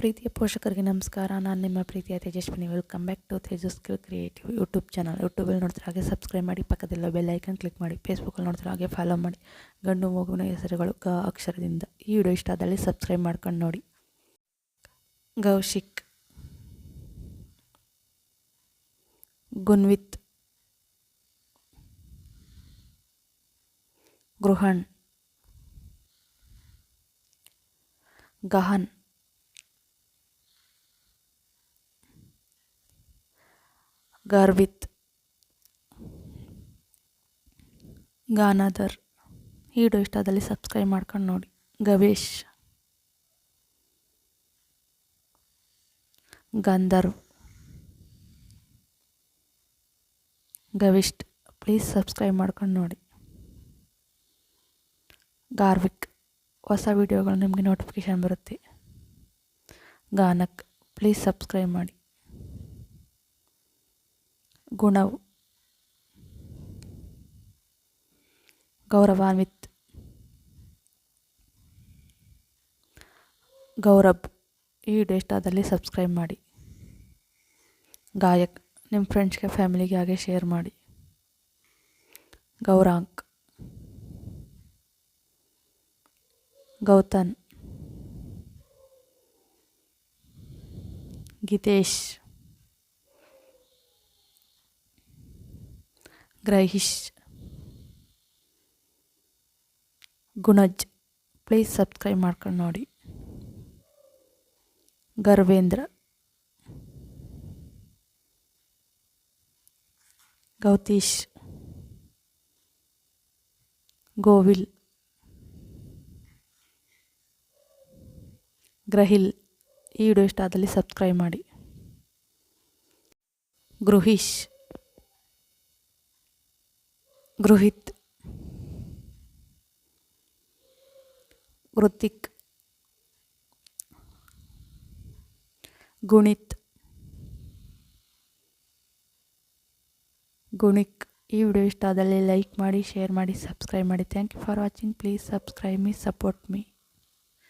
ಪ್ರೀತಿಯ ಪೋಷಕರಿಗೆ ನಮಸ್ಕಾರ. ನಾನು ನಿಮ್ಮ ಪ್ರೀತಿಯ Tejaswini. Welcome back to Tejas skill creative YouTube channel ಯೂಟ್ಯೂಬಲ್ಲಿ ನೋಡ್ತಾರೆ ಹಾಗೆ ಸಬ್ಸ್ಕ್ರೈಬ್ ಮಾಡಿ ಪಕ್ಕದಲ್ಲ ಬೆಲ್ ಐಕನ್ ಕ್ಲಿಕ್ ಮಾಡಿ ಫೇಸ್ಬುಕ್ಕಲ್ಲಿ ನೋಡ್ತಾರೆ ಹಾಗೆ ಫಾಲೋ ಮಾಡಿ. ಗಂಡು ಮಗುವಿನ ಹೆಸರುಗಳು ಗ ಅಕ್ಷರದಿಂದ ಈ ವಿಡಿಯೋ ಇಷ್ಟ ಆದಲ್ಲಿ ಸಬ್ಸ್ಕ್ರೈಬ್ ಮಾಡ್ಕೊಂಡು ನೋಡಿ. ಗೌಶಿಕ್, ಗುನ್ವಿತ್, ಗೃಹಣ್, ಗಹನ್ ಗರ್ವಿತ್. ಗಾನಾದರ್ ಈ ವಿಡಿಯೋ ಇಷ್ಟ ಆದಲ್ಲಿ ಸಬ್ಸ್ಕ್ರೈಬ್ ಮಾಡ್ಕೊಂಡು ನೋಡಿ. ಗವೇಶ್. ಗಂಧರ್ವ್. ಗವಿಷ್ಠ್ ಪ್ಲೀಸ್ ಸಬ್ಸ್ಕ್ರೈಬ್ ಮಾಡ್ಕೊಂಡು ನೋಡಿ. ಗಾರ್ವಿಕ್. ಹೊಸ ವಿಡಿಯೋಗಳು ನಿಮಗೆ ನೋಟಿಫಿಕೇಷನ್ ಬರುತ್ತೆ. ಗಾನಕ್ ಪ್ಲೀಸ್ ಸಬ್ಸ್ಕ್ರೈಬ್ ಮಾಡಿ. ಗುಣವ್. ಗೌರವಾನ್ವಿತ್. ಗೌರಬ್, ಈ ಡೇಸ್ಟಾದಲ್ಲಿ ಸಬ್ಸ್ಕ್ರೈಬ್ ಮಾಡಿ. ಗಾಯಕ್, ನಿಮ್ಮ ಫ್ರೆಂಡ್ಸ್ಗೆ, ಫ್ಯಾಮಿಲಿಗೆ ಹಾಗೆ ಶೇರ್ ಮಾಡಿ. ಗೌರಾಂಕ್. ಗೌತನ್ ಗೀತೇಶ್. ಗ್ರಹಿಶ್. ಗುಣಜ್, ಪ್ಲೀಸ್ ಸಬ್ಸ್ಕ್ರೈಬ್ ಮಾಡ್ಕೊಂಡು ನೋಡಿ. ಗರ್ವೇಂದ್ರ. ಗೌತೀಶ್. ಗೋವಿಲ್. ಗ್ರಹಿಲ್, ಈ ವಿಡಿಯೋ ಇಷ್ಟ ಆದಲ್ಲಿ ಸಬ್ಸ್ಕ್ರೈಬ್ ಮಾಡಿ. ಗೃಹೀಶ್. ಗೃಹಿತ್ ಗೃತಿಕ್ ಗುಣಿತ್ ಗುಣಿಕ್ ಈ ವಿಡಿಯೋ ಇಷ್ಟ ಆದಲ್ಲಿ ಲೈಕ್ ಮಾಡಿ, ಶೇರ್ ಮಾಡಿ, ಸಬ್ಸ್ಕ್ರೈಬ್ ಮಾಡಿ. Thank you for watching please subscribe me support me